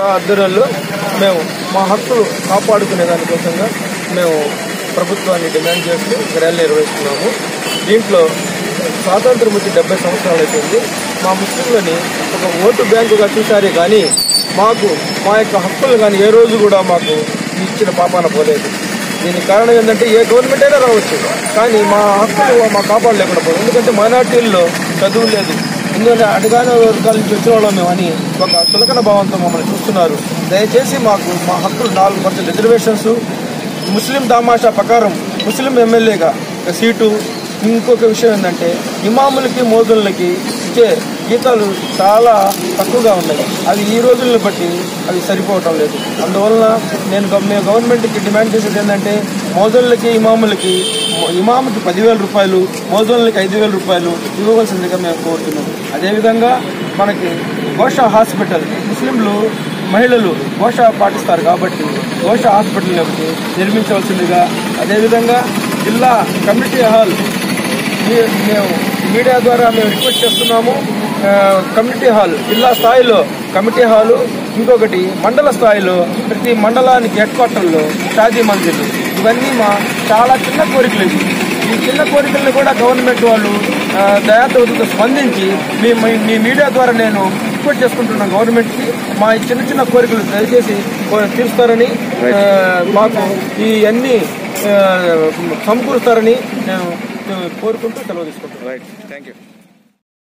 ఆధ్వర్యంలో మేము మా హక్కులు కాపాడుకునే దానికోసంగా మేము ప్రభుత్వాన్ని డిమాండ్ చేస్తూ ర్యాలీ నిర్వహిస్తున్నాము. దీంట్లో స్వాతంత్రం వచ్చి డెబ్బై సంవత్సరాలు అయిపోయింది. మా ముస్లింలని ఒక ఓటు బ్యాంకుగా చూశారే కానీ మాకు మా యొక్క హక్కులు కానీ ఏ రోజు కూడా మాకు ఇచ్చిన పాపాన పోలేదు. దీనికి కారణం ఏంటంటే ఏ గవర్నమెంట్ అయినా రావచ్చు. కానీ మా హక్కులు మా కాపాడలేకుండా పోదు ఎందుకంటే మైనార్టీల్లో చదువు లేదు. ఎందుకంటే అడగానే వర్గాల నుంచి వచ్చిన వాళ్ళం మేము అని ఒక చులకన భావంతో మమ్మల్ని చూస్తున్నారు. దయచేసి మాకు మా హక్కులు నాలుగు పర్సెంట్ రిజర్వేషన్స్. ముస్లిం దామాషా ప్రకారం ముస్లిం ఎమ్మెల్యేగా సీటు ఇంకొక విషయం ఏంటంటే ఇమాములకి మోదులకి ఇచ్చే జీతాలు చాలా తక్కువగా ఉన్నాయి. అవి ఈ రోజులను బట్టి అవి సరిపోవటం లేదు. అందువలన నేను మేము గవర్నమెంట్కి డిమాండ్ చేసేది ఏంటంటే మోదళ్ళకి ఇమాములకి ఇమాముకి పదివేల రూపాయలు మోదళ్ళకి ఐదు వేల రూపాయలు ఇవ్వవలసిందిగా మేము కోరుతున్నాం. అదేవిధంగా మనకి గోషా హాస్పిటల్ ముస్లింలు మహిళలు ఘోష పాటిస్తారు కాబట్టి ఘోష హాస్పిటల్ ఒకటి నిర్మించవలసిందిగా అదేవిధంగా జిల్లా కమ్యూనిటీ హాల్ మేము మీడియా ద్వారా మేము రిక్వెస్ట్ చేస్తున్నాము. కమిటీ హాల్ జిల్లా స్థాయిలో కమిటీ హాలు ఇంకొకటి మండల స్థాయిలో ప్రతి మండలానికి హెడ్ క్వార్టర్లో షాదీ మందిర్లు ఇవన్నీ మా చాలా చిన్న కోరికలు ఇవి. ఈ చిన్న కోరికలను కూడా గవర్నమెంట్ వాళ్ళు దయాతో స్పందించి మీ మీ- మీడియా ద్వారా నేను రిక్వెస్ట్ చేసుకుంటున్నాను గవర్నమెంట్కి మా చిన్న చిన్న కోరికలు దయచేసి తీరుస్తారని మాకు ఈ అన్ని సమకూరుస్తారని నేను కోరుకుంటూ సెలవు తీసుకుంటాం రైట్ థ్యాంక్ యూ